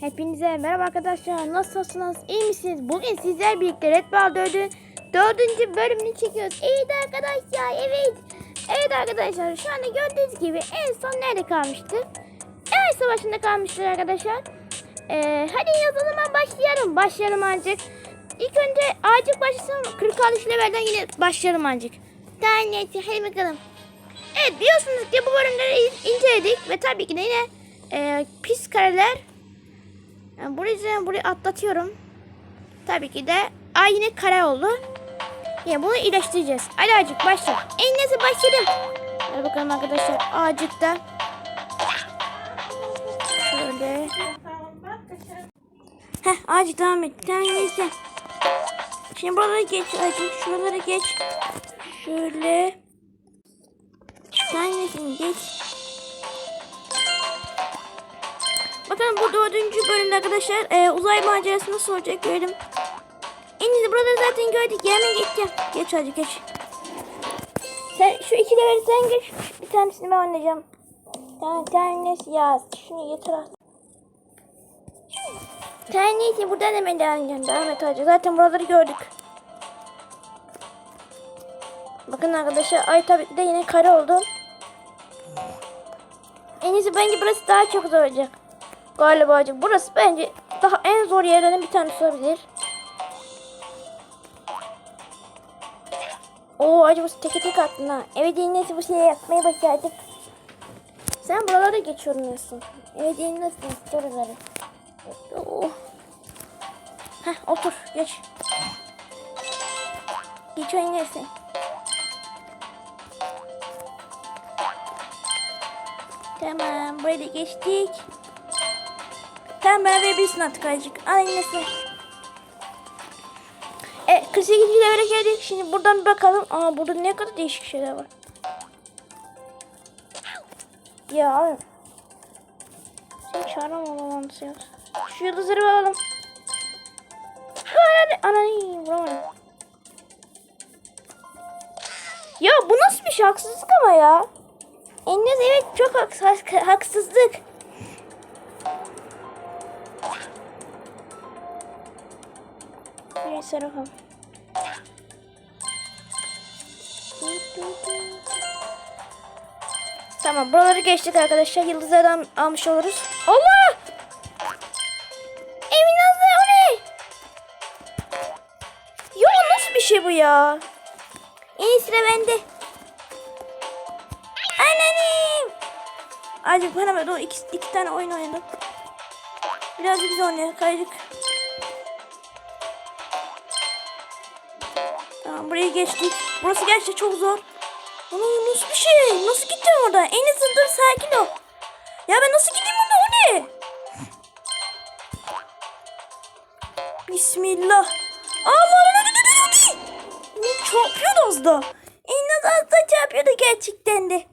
Hepinize merhaba arkadaşlar. Nasılsınız? İyi misiniz? Bugün sizler birlikte Red Ball 4'ün dördüncü bölümünü çekiyoruz. Evet arkadaşlar, evet. Evet arkadaşlar, şu anda gördüğünüz gibi en son nerede kalmıştık? Ay savaşında kalmıştık arkadaşlar. Ee, hadi o başlayalım. Başlayalım ancak. İlk önce acık başlasın. 46 levelden yine başlayalım ancak. Tamam neyse hadi bakalım. Evet biliyorsunuz ki bu bölümleri in- inceledik ve tabii ki de yine e, pis kareler yani burayı, burayı atlatıyorum. Tabii ki de ay yine kare oldu. Yine bunu iyileştireceğiz. Hadi acık başla. En neyse başladım. Hadi bakalım arkadaşlar acıkta. Şöyle. Heh acık devam et. Tamam neyse. Şimdi buraları geç acık. Şuraları geç. Şöyle. Sen geç. Bakın bu dördüncü bölümde arkadaşlar e, uzay macerası nasıl olacak görelim. En iyisi buraları zaten gördük. Yerine geçeceğim. Geç hadi geç. Sen şu iki leveli sen geç. Bir tanesini ben oynayacağım. Tamam tanesi yaz. Şunu getir artık. Tanesi buradan hemen devam edeceğim. Devam et hadi. Zaten buraları gördük. Bakın arkadaşlar ay tabii de yine kare oldu. En iyisi bence burası daha çok zor olacak. Galiba. Burası bence daha en zor yerlerden bir tanesi olabilir. Oo acaba teke tek attın ha. Evet en iyisi bu şeyi yapmayı başardık. Sen buralara geç yorumluyorsun. Evet en iyisi oraları. Oo. Heh otur geç. Geç o en iyisi. Tamam burayı da geçtik. Tamam beraber bir attık azıcık. Aynısı. Evet 48. levele geldik. Şimdi buradan bir bakalım. Aa burada ne kadar değişik şeyler var. Ya. Sen çağıramam alalım ya. Şu yıldızları alalım. Ananı, ananı vuramadım. Ya bu nasıl bir şey haksızlık ama ya. Enes evet çok haks haks- haksızlık. Neyse bakalım. Tamam buraları geçtik arkadaşlar. Yıldızlardan almış oluruz. Allah! Emin Nazlı o ne? Ya nasıl bir şey bu ya? En sıra bende. Annenim. Azıcık bana. O iki, iki tane oyun oynadım. Birazcık biz oynayalım. Kaydık. Burayı geçtik. Burası gerçekten çok zor. Ana nasıl bir şey? Nasıl gideceğim orada? En azından sakin ol. Ya ben nasıl gideyim orada? O ne? Bismillah. Allah Allah ne çarpıyordu az da. En az da çarpıyordu gerçekten de.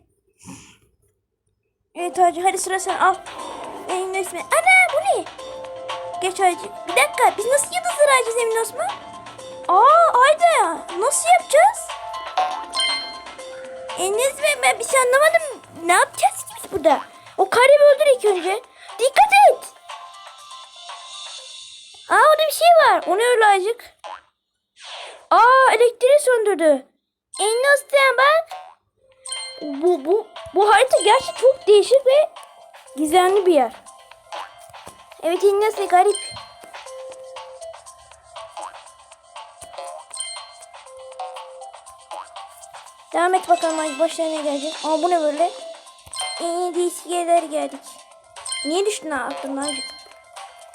Evet Hacı hadi sıra sen al. Emin Osman. Ana bu ne? Geç Hacı. Bir dakika biz nasıl yıldızları alacağız Emin Osman? Aa Ayda. Nasıl yapacağız? Enes Bey ben bir şey anlamadım. Ne yapacağız ki biz burada? O kareyi öldür ilk önce. Dikkat et. Aa orada bir şey var. Onu öyle azıcık. Aa elektriği söndürdü. Enes sen bak. Bu, bu, bu harita gerçekten çok değişik ve gizemli bir yer. Evet Enes garip. Devam et bakalım başına ne gelecek. Aa bu ne böyle? Ee, değişik yerlere geldik. Niye düştün ha aklımdan acık?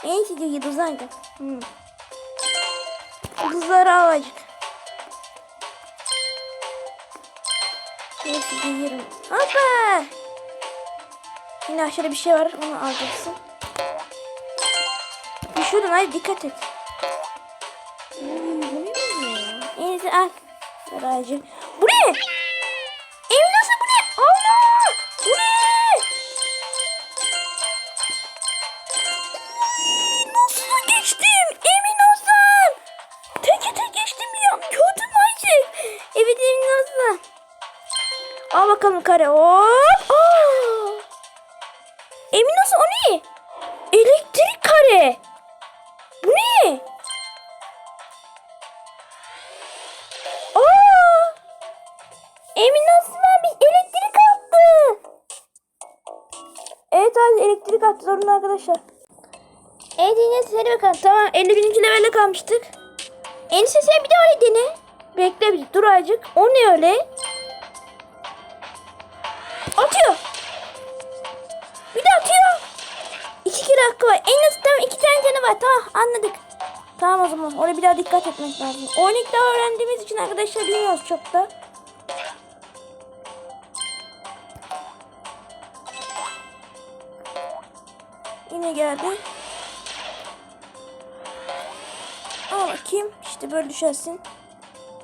Neyse diyor yıldızlar da. Hmm. Yıldızları al. Neyse giyiyorum. Hoppa! Yine aşağıda bir şey var onu alacaksın. Düşürdün hadi dikkat et. Hmm, ya? Neyse al. Ver Yeah. Arkadaşlar. Evet Enes hadi bakalım. Tamam 51. levelde kalmıştık. Enes sen bir de öyle dene. Bekle bir dur azıcık. O ne öyle? Atıyor. Bir de atıyor. İki kere hakkı var. En azından iki tane canı var. Tamam anladık. Tamam o zaman. Oraya bir daha dikkat etmek lazım. Oyunu ilk öğrendiğimiz için arkadaşlar bilmiyoruz çok da. Yine geldi. Al bakayım. İşte böyle düşersin.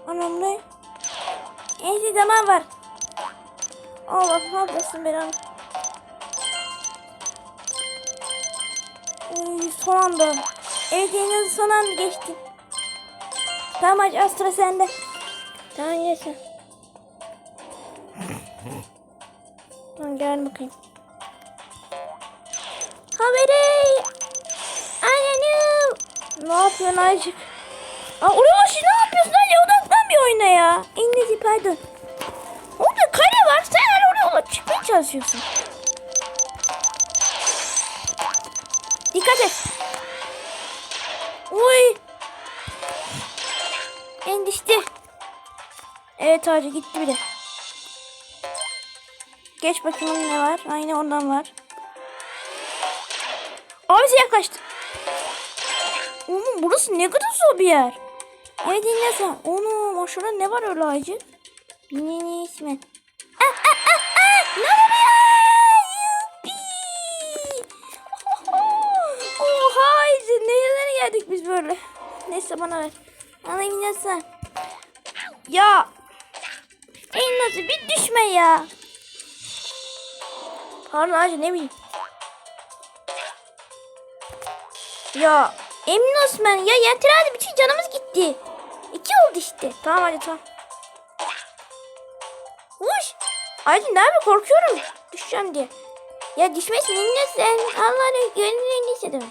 Anam ne? Neyse zaman var. Allah ne yapıyorsun Beren? Uy, son anda. Evet en azı son anda geçti. Tamam hadi az sıra sende. Tamam neyse. Tamam gel bakayım. Haberi. Annem. Ne yapıyorsun Aycık? Aa oraya başı ne yapıyorsun? Hadi odaklan bir oyuna ya. İngilizce pardon. Orada kare var. Sen hala oraya çıkmaya çalışıyorsun. Dikkat et. Uy. Endişti. Evet Hacı gitti bile. Geç bakayım ne var. Aynı ondan var. Abisi yaklaştı. Oğlum burası ne kadar zor bir yer. Evet dinle sen. Onu aşağıda ne var öyle Hacı? Benim ismi. Ah ah ah ah. Ne oluyor? Yuppi. Oha Hacı. Nerelere geldik biz böyle? Neyse bana ver. Alayım ne sen. Ya. En nasıl bir düşme ya. Pardon Hacı ne bileyim. Ya Emin Osman ya yeter hadi bütün canımız gitti. İki oldu işte. Tamam hadi tamam. Uş. Aydın abi korkuyorum. Düşeceğim diye. Ya düşmesin inle sen. Allah'ın gönlünü istedim.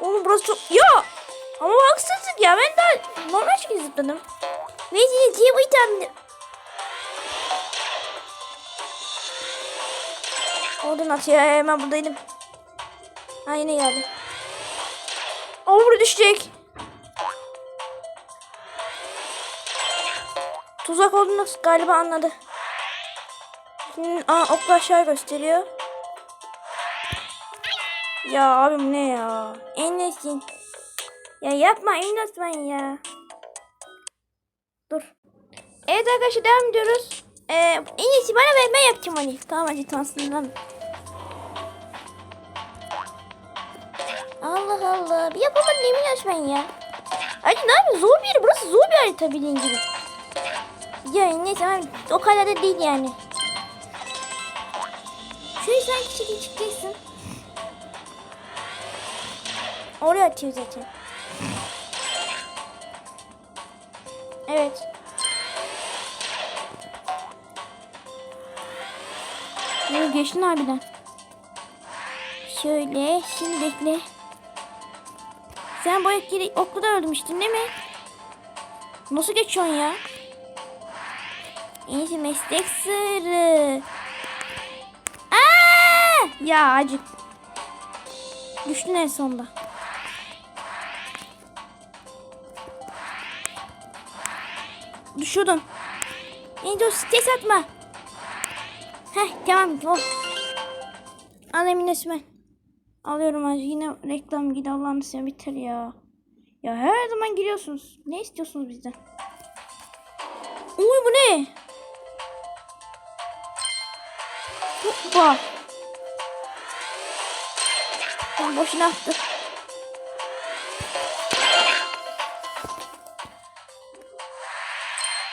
Oğlum burası çok... Ya! Ama haksızlık ya. Ben daha normal şekilde zıpladım. Neyse diye bu item... Oradan at ya. Hemen buradaydım. Ha yine geldi. Burada düşecek. Tuzak olduğunu galiba anladı. Şimdi aa, okla aşağı gösteriyor. Ya abim ne ya? Enlesin. Ya yapma Enlesin ya. Dur. Evet arkadaşlar devam ediyoruz. Ee, en iyisi bana ver ben yapacağım hani. Tamam hadi Allah Allah. Bir yapamadın emin ol ben ya. Ay ne yapayım zor bir yer. Burası zor bir harita bildiğin gibi. Ya neyse ben o kadar da değil yani. Şöyle sen küçük çıkacaksın. Oraya atıyor zaten. Evet. Yo, geçtin harbiden. Şöyle şimdi bekle. Sen bu etkili okulda öldürmüştün değil mi? Nasıl geçiyorsun ya? İyi meslek sırrı. Aa! Ya acık. Düştün en sonunda. Düşüyordun. İyi dur stres atma. Heh tamam. Oh. Al Emin Esmen. Alıyorum hacı. Yine reklam gidi Allah'ını sen bitir ya. Ya her zaman giriyorsunuz. Ne istiyorsunuz bizden? Uy bu ne? Hoppa. Ben boşuna attı.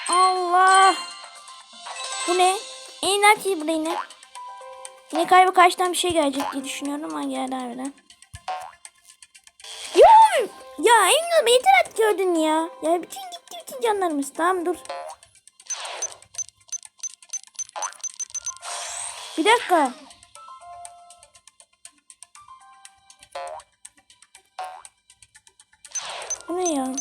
Allah. Bu ne? En açıyı bu yine. Yine galiba karşıdan bir şey gelecek diye düşünüyorum ama geldi harbiden. Ya, ya Emine beni terat gördün ya. Ya bütün gitti bütün canlarımız. Tamam dur. Bir dakika. Bu ne ya?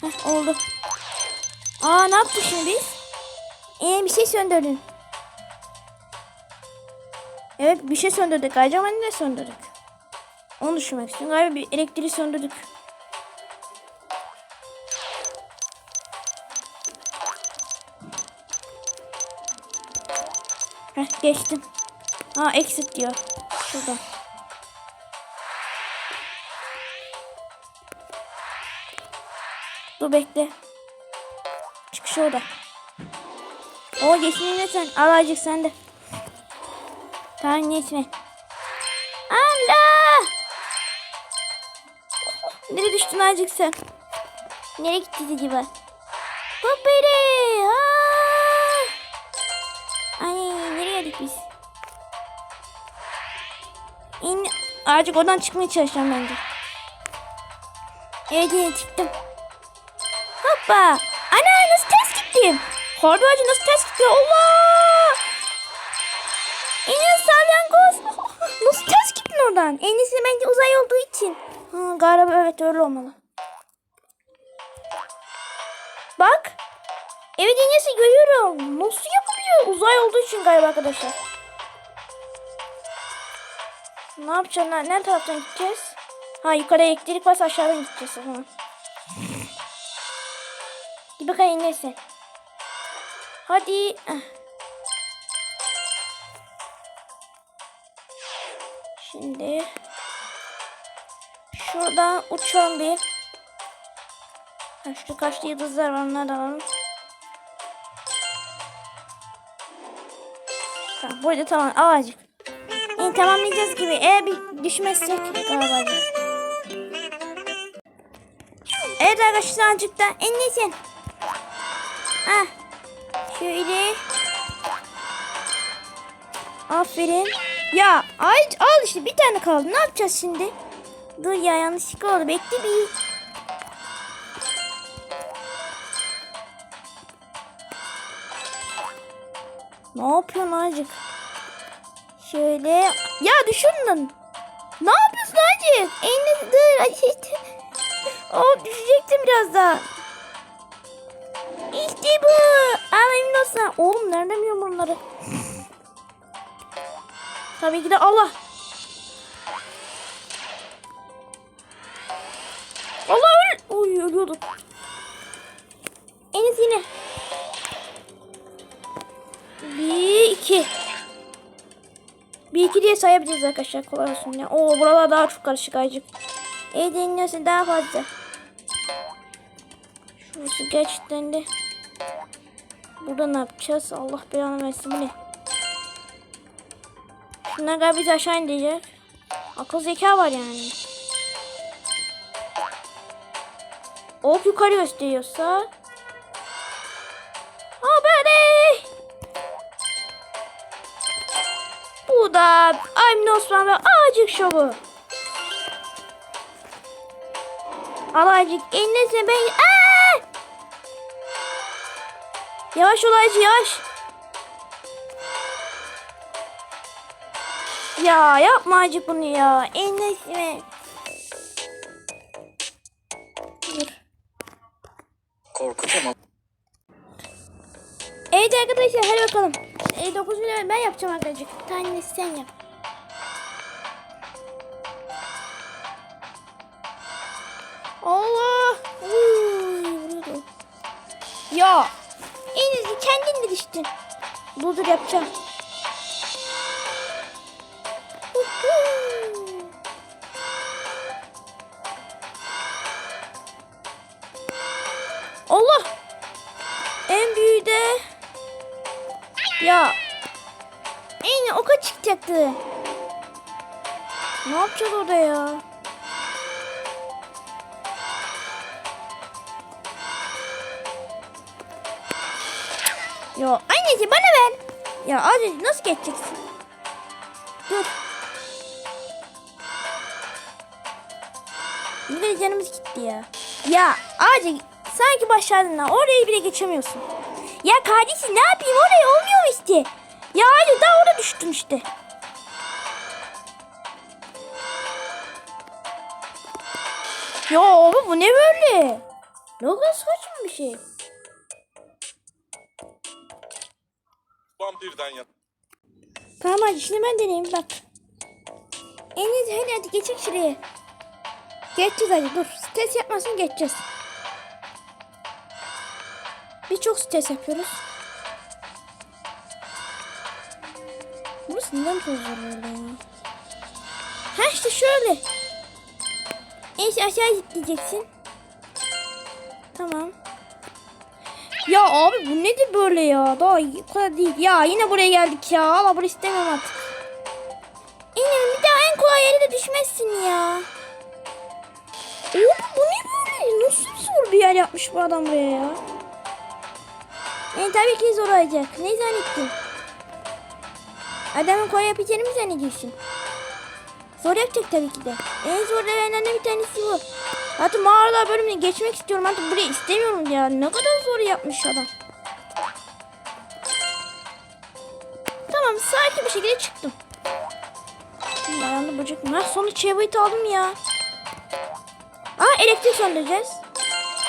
Heh, oldu. Aa ne yaptık şimdi biz? Ee bir şey söndürdün. Evet bir şey söndürdük. Acaba ne söndürdük? Onu düşünmek istiyorum. Galiba bir elektriği söndürdük. Heh, geçtim. Ha exit diyor. Şurada. Dur bekle. Çıkış orada. O geçsin ne sen? Al azıcık sen de. Tamam geçme. Allah! Nereye düştün azıcık sen? Nereye gitti acaba? Hoppiri! Ay nereye geldik biz? İn, azıcık oradan çıkmaya çalışacağım bence. Evet evet çıktım. Hoppa! Ana nasıl ters gittim? Harbi ağacı nasıl ters gitti? Allah! Enes salyangoz. Nasıl ters gittin oradan? En iyisi bence uzay olduğu için. Ha, galiba evet öyle olmalı. Bak. Evet en iyisi görüyorum. Nasıl yapılıyor? Uzay olduğu için galiba arkadaşlar. Ne yapacağız? Ne, ne taraftan gideceğiz? Ha yukarı elektrik varsa aşağıdan gideceğiz. Ha. Git bakayım neyse. Hadi. Şimdi şuradan uçalım bir. Ha, şurada kaçta yıldızlar var onları alalım. Tamam burada tamam azıcık. İyi tamamlayacağız gibi. Eğer bir düşmezsek galiba. Evet arkadaşlar azıcık da en iyisi. Ah. Şöyle. Aferin. Ya ay al işte bir tane kaldı. Ne yapacağız şimdi? Dur ya yanlışlıkla oldu. Bekle bir. Ne yapıyorsun azıcık? Şöyle. Ya düşündün. Ne yapıyorsun azıcık? Elini dur. İşte. Oh düşecektim biraz daha. İşte bu. Olsun. Oğlum nereden biliyorum bunları? Tabii ki de Allah. Allah öl. Oy ölüyorduk. Enes yine. Bir iki. Bir iki diye sayabiliriz arkadaşlar kolay olsun ya. Oo buralar daha çok karışık aycık. İyi dinliyorsun daha fazla. Şurası gerçekten de. Burada ne yapacağız? Allah belanı versin bu ne? Şunlar galiba bizi aşağı indirecek. Akıl zeka var yani. Ok yukarı gösteriyorsa. Haberi. Bu da Aymin Osman ve Ağacık Şovu. Al Ağacık eline ben... Yavaş ol Ağacık yavaş. Ya yapma acı bunu ya. Enesime. Dur. Korkutamam. Evet arkadaşlar hadi bakalım. E, 9 milyon ben yapacağım arkadaşlar. Bir tanesi sen yap. Allah. Uy. Ya. En iyisi kendin de düştün. Dur dur yapacağım. Allah. En büyüğü de ya en oka çıkacaktı. Ne yapacağız orada ya? Ya annesi bana ver. Ya abi nasıl geçeceksin? Dur. Bir canımız gitti ya. Ya acil sanki başardın ha. Orayı bile geçemiyorsun. Ya kardeşim ne yapayım oraya olmuyor işte. Ya hadi daha oraya düştün işte. Ya abi bu ne böyle? Ne kadar saçma bir şey. Vampirden yap. Tamam hadi şimdi ben deneyeyim bak. En iyisi hadi hadi geçek şuraya. Geçeceğiz hadi dur. Stres yapmasın geçeceğiz. Biz çok stres yapıyoruz. Burası neden toz var böyle ya? Ha işte şöyle. Neyse aşağı gideceksin. Tamam. Ya abi bu nedir böyle ya? Daha o kadar değil. Ya yine buraya geldik ya. Allah burayı istemem artık. İnan bir daha en kolay yere de düşmezsin ya. Oğlum bu ne böyle? Nasıl zor bir yer yapmış bu adam buraya ya? Yani tabii ki zor olacak. Ne zannettin? Adamın kolay yapacağını mı zannediyorsun? Zor yapacak tabii ki de. En zor levellerden bir tanesi bu. Hatta mağaralar bölümüne geçmek istiyorum. Artık burayı istemiyorum ya. Ne kadar zor yapmış adam. Tamam sakin bir şekilde çıktım. Ayağımda böcek? Ha sonra çevreyit aldım ya. Aa elektrik söndüreceğiz.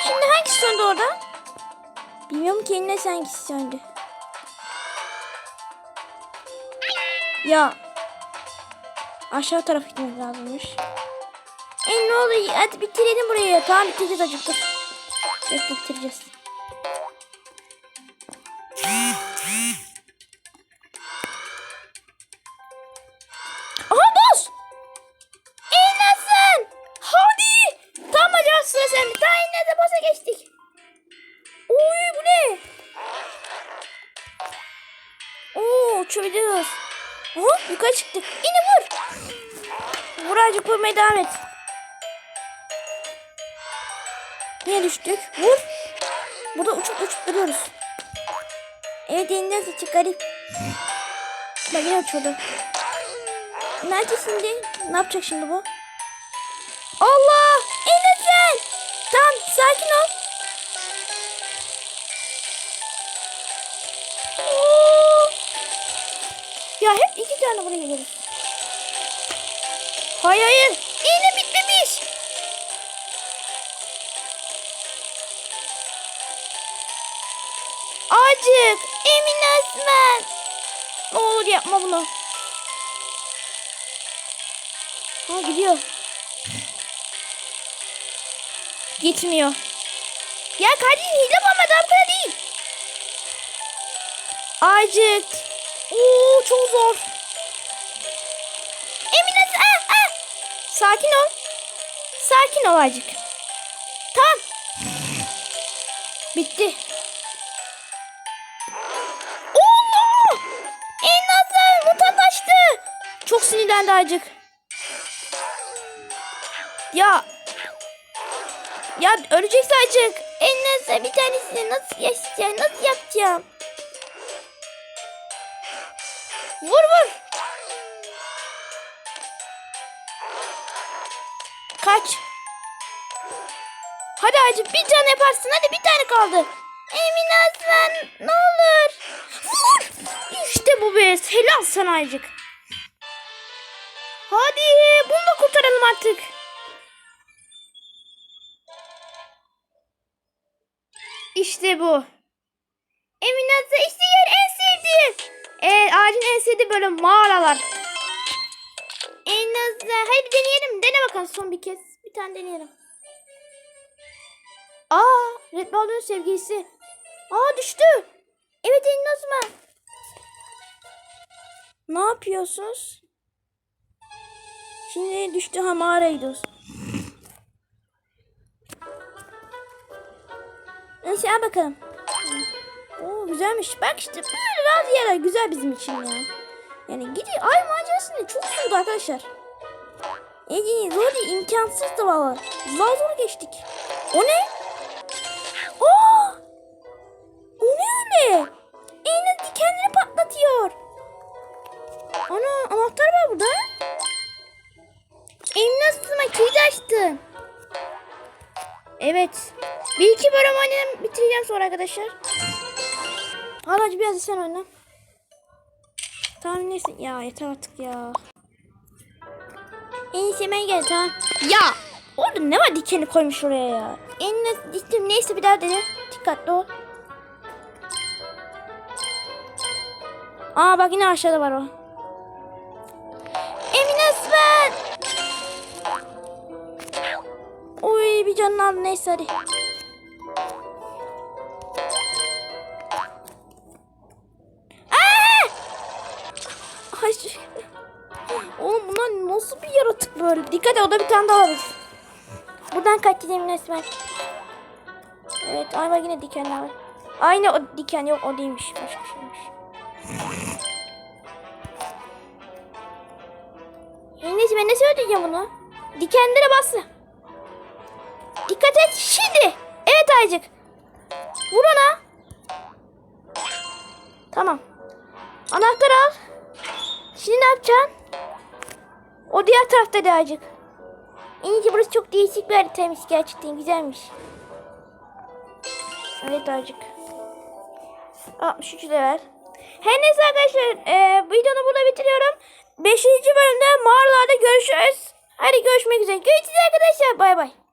Şimdi hangisi söndü orada? Bilmiyorum ki eline hangisi söndü. Ya. Aşağı taraf gitmek lazımmış. E ne oluyor? Hadi bitirelim burayı. Tamam bitireceğiz acıktık. Bekle bitireceğiz. Bak yine uçurdu. Nerede şimdi? Ne yapacak şimdi bu? Allah! Enes'en! Tamam sakin ol. Ya hep iki tane buraya geliyoruz. Hayır hayır. İğne bitmemiş. Acık. Emin Asman. Yapma bunu. Ha gidiyor. Gitmiyor. Ya kardeşim hile bulamadı bu kadar değil. Acık. Oo çok zor. Emine ah, ah. Sakin ol. Sakin ol acık. Tamam. Bitti. Sinirlendi acık. Ya. Ya ölecekse acık. Azından bir tanesini nasıl yaşayacağım? Nasıl yapacağım? Vur vur. Kaç. Hadi acı bir can yaparsın. Hadi bir tane kaldı. Emin Aslan ne olur. Vur. İşte bu be. Helal sana acık. Hadi bunu da kurtaralım artık. İşte bu. Emin Aslan işte yer en sevdiğim. Evet ağacın en sevdiği böyle mağaralar. En azından hadi deneyelim. Dene bakalım son bir kez. Bir tane deneyelim. Aa, Red Ball'un sevgilisi. Aa düştü. Evet Elin Osman. Ne yapıyorsunuz? Şimdi düştü ha mağaraya gidiyoruz. Neyse al bakalım. Oo güzelmiş. Bak işte böyle bazı yerler güzel bizim için ya. Yani gidiyor ay macerasını çok zordu arkadaşlar. Yani zor değil imkansız da valla. Zor zor geçtik. O ne? Sonra arkadaşlar. Al hadi biraz sen oyna. Tamam neyse ya yeter artık ya. En iyisi hemen gel tamam. Ya orada ne var dikeni koymuş oraya ya. eline düştüm. Neyse bir daha dene. Dikkatli ol. Aa bak yine aşağıda var o. Emin Esmer. Uy bir canını aldı neyse hadi. Dikkat et o da bir tane daha var. Buradan kaç gidelim resmen. Evet ay bak yine dikenler var. Aynı o diken yok o değilmiş. Başka şeymiş. Neyse ben nasıl ödeyeceğim bunu? Dikenlere bastı. Dikkat et şimdi. Evet Aycık. Vur ona. Tamam. Anahtarı al. Şimdi ne yapacaksın? O diğer tarafta da Aycık. En iyisi burası çok değişik bir haritaymış gerçekten güzelmiş. Evet Aycık. 63 level. Her neyse arkadaşlar e, videonu burada bitiriyorum. 5. bölümde mağaralarda görüşürüz. Hadi görüşmek üzere. Görüşürüz arkadaşlar. Bay bay.